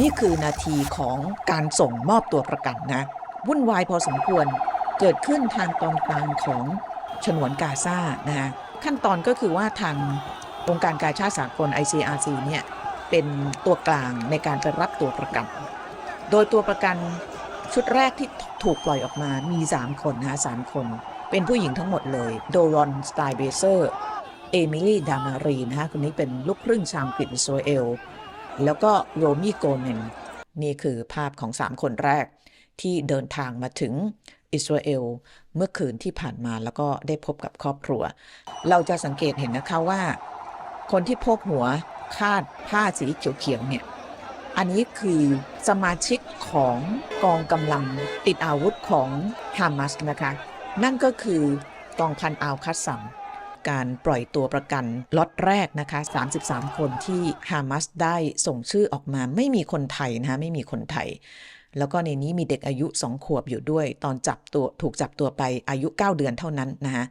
นี่คือนาทีของการส่งมอบตัวประกันนะ วุ่นวายพอสมควรเกิดขึ้นทางตอนกลางของฉนวนกาซานะฮะขั้นตอนก็คือว่าทางองค์การกาชาติสากล ICRC เนี่ยเป็นตัวกลางในการไปรับตัวประกัน โดยตัวประกันชุดแรกที่ถูกปล่อยออกมามี 3 คนนะฮะสามคน เป็นผู้หญิงทั้งหมดเลย โดรอน สไตเบเซอร์ เอมิลี่ ดามารีนะฮะคนนี้เป็นลูกครึ่งชาวอังกฤษอิสราเอล แล้วก็โรมี่โกเมนนี่คือภาพของ 3 คนแรกที่เดินทางมาถึงอิสราเอลเมื่อคืนที่ผ่านมาแล้วก็ได้พบกับครอบครัว เราจะสังเกตเห็นนะคะว่า คนที่พกหัวคาดผ้าสีเขียวๆเนี่ยอันนี้คือสมาชิกของกองกำลังติดอาวุธของฮามาสนะคะ นั่นก็คือกองพันอัลคัสซัม การปล่อยตัวประกันล็อตแรกนะคะ 33 คนที่ฮามาสได้ส่งชื่อออกมาไม่มีคนไทยนะคะไม่มีคนไทย แล้วก็ในนี้มีเด็กอายุ 2 ขวบอยู่ด้วย ตอนจับตัวถูกจับตัวไปอายุ 9 เดือนเท่านั้นนะคะ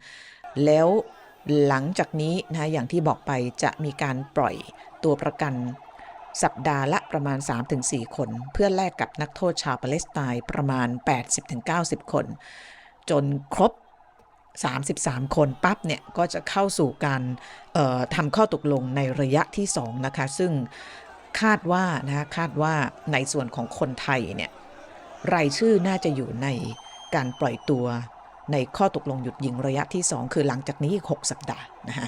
แล้วหลังจากนี้นะคะอย่างที่บอกไปจะมีการปล่อยตัวประกันสัปดาห์ละประมาณ 3-4 คน เพื่อแลกกับนักโทษชาวปาเลสไตน์ประมาณ 80-90 คน จนครบ 33 คนปั๊บเนี่ยก็จะเข้าสู่การทำข้อตกลงในระยะที่ 2 นะคะ ซึ่งคาดว่านะคะคาดว่าในส่วนของคนไทยเนี่ยรายชื่อน่าจะอยู่ในการปล่อยตัวในข้อตกลงหยุดยิงระยะที่ 2 คือหลังจากนี้อีก 6 สัปดาห์นะคะ